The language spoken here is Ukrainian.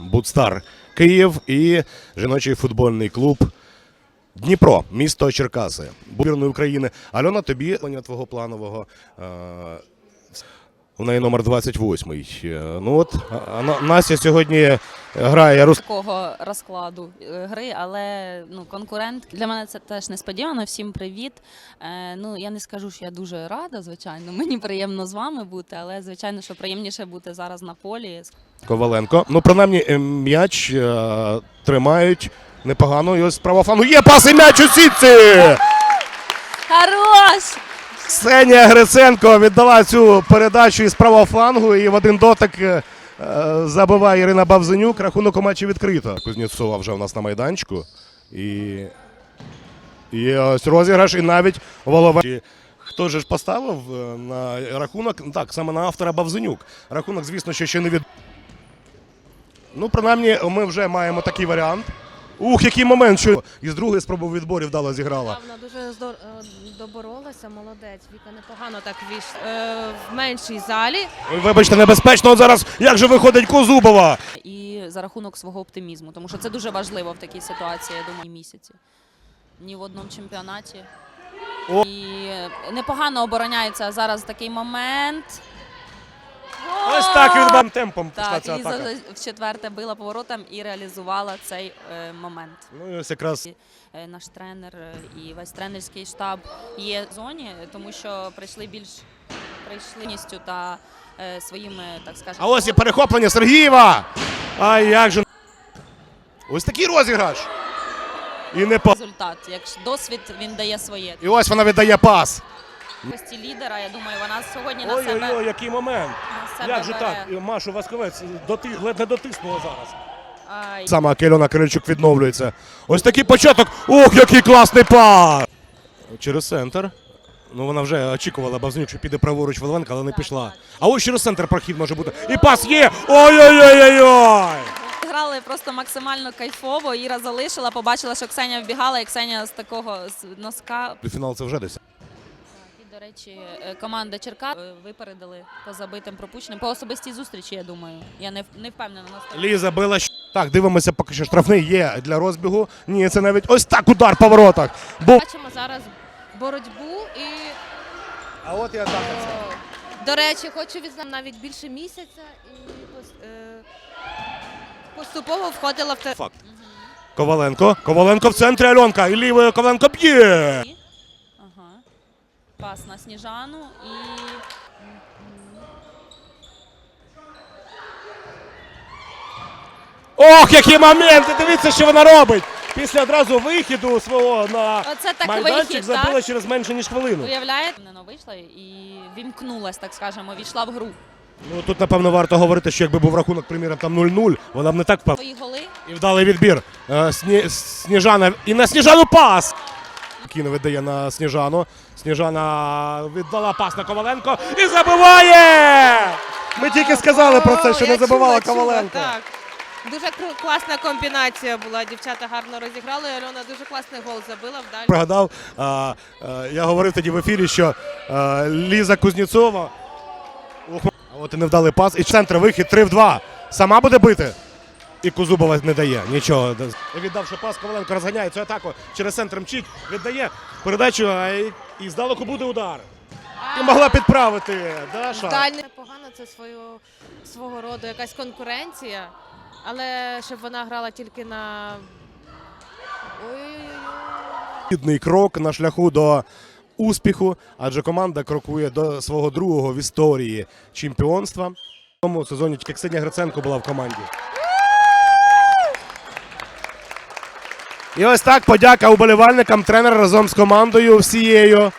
Будстар Київ і жіночий футбольний клуб Дніпро, місто Черкаси, збірної України. Альона, тобі твого планового. Е, У неї номер 28. Е, Ну от а- Настя сьогодні грає Рус. такого розкладу е, гри, але ну конкурент для мене це теж несподівано. Всім привіт. Е, ну я не скажу, що я дуже рада, звичайно. Мені приємно з вами бути, але звичайно, що приємніше бути зараз на полі. Коваленко. Ну, принаймні, е, м'яч е, тримають непогано. І ось справа флангу. Є пас і м'яч у сітці! Хорош! Ксенія Гриценко віддала цю передачу із правого флангу. І в один дотик е, забиває Ірина Бавзенюк. Рахунок у матчі відкрито. Кузнєцова вже у нас на майданчику. І, і ось розіграш, і навіть голова. Хто же ж поставив е, на рахунок? Ну, Так, саме на автора Бавзенюк. Рахунок, звісно, що ще не від. Ну, принаймні, ми вже маємо такий варіант. Ух, який момент, що із другої спроби в відборі вдало зіграла. Вона дуже здор... е, доборолася, молодець. Віка непогано так віш е, в меншій залі. Ой, Вибачте, небезпечно. Зараз як же виходить Козубова? І за рахунок свого оптимізму, тому що це дуже важливо в такій ситуації, я думаю, місяці. Ні в одному чемпіонаті. О. І непогано обороняється зараз такий момент. Ось так відбам темпом пішла Так, ця і атака. за- в четверте била поворотом і реалізувала цей е, момент. Ну і ось якраз Е, Наш тренер е, і весь тренерський штаб є в зоні, тому що прийшли більш прийшленістю та е, своїми, так скажемо, А ось і перехоплення Сергієва. А як же. Ось такий розіграш. І не па. результат. Як досвід він дає своє. І ось вона віддає пас. Якості лідера, я думаю, вона сьогодні на себе, Ой-ой-ой, який момент. Як же так? Машу Васковець доти... ледь не дотиснула зараз. Ай, Саме Кельона Кирильчук відновлюється. Ось такий початок. Ох, який класний пас! Через центр. Ну, вона вже очікувала Бавзнюк, що піде праворуч Воловенка, але не пішла. А ось через центр прохід може бути. І пас є! Ой-ой-ой-ой-ой! Грали просто максимально кайфово. Іра залишила, побачила, що Ксенія вбігала, і Ксенія з такого з носка. Фінал це вже десь. Речі, е, команда Черка випередили по забитим пропущеним. По особистій зустрічі, я думаю. Я не, не впевнена на Ліза била. Так, дивимося, поки що штрафний є для розбігу. Ні, це навіть ось так удар по воротах. Був. Бачимо зараз боротьбу і, А от і атака. до речі, хочу відзнати навіть більше місяця і е, поступово входила в те. Факт. Коваленко. Коваленко в центрі Альонка. І лівою Коваленко б'є. Пас на Сніжану і. Ох, які моменти! Дивіться, що вона робить. Після одразу вихіду свого на Оце так майданчик вихід, забила так? через менше ніж хвилину. Уявляєте, не вийшла і вімкнулась, так скажемо, війшла в гру. Ну тут напевно варто говорити, що якби був рахунок, приміром, там 0-0, вона б не так впав. Свої голи. І вдалий відбір. Е, Сні... Сніжана і на Сніжану пас. Кіно віддає на Сніжану. Сніжана віддала пас на Коваленко і забиває! Ми тільки сказали про це, що не забивала чула, Коваленко. Так. Дуже класна комбінація була. Дівчата гарно розіграли. Альона дуже класний гол забила вдалі. Пригадав, а, а, я говорив тоді в ефірі, що а, Ліза Кузнєцова. А от і невдалий пас. І центр вихід 3 в 2. Сама буде бити. І Кузубова не дає нічого. Віддавши пас, Коваленко розганяє цю атаку через центр мчить, віддає передачу, і, і здалеку буде удар. І могла підправити. Даша. Дальне погано це свою, свого роду якась конкуренція, але щоб вона грала тільки на. Ой-ой-ой. Гідний крок на шляху до успіху, адже команда крокує до свого другого в історії чемпіонства. В тому сезоні тільки Ксенія Гриценко була в команді. І ось так подяка уболівальникам Тренер разом з командою всією.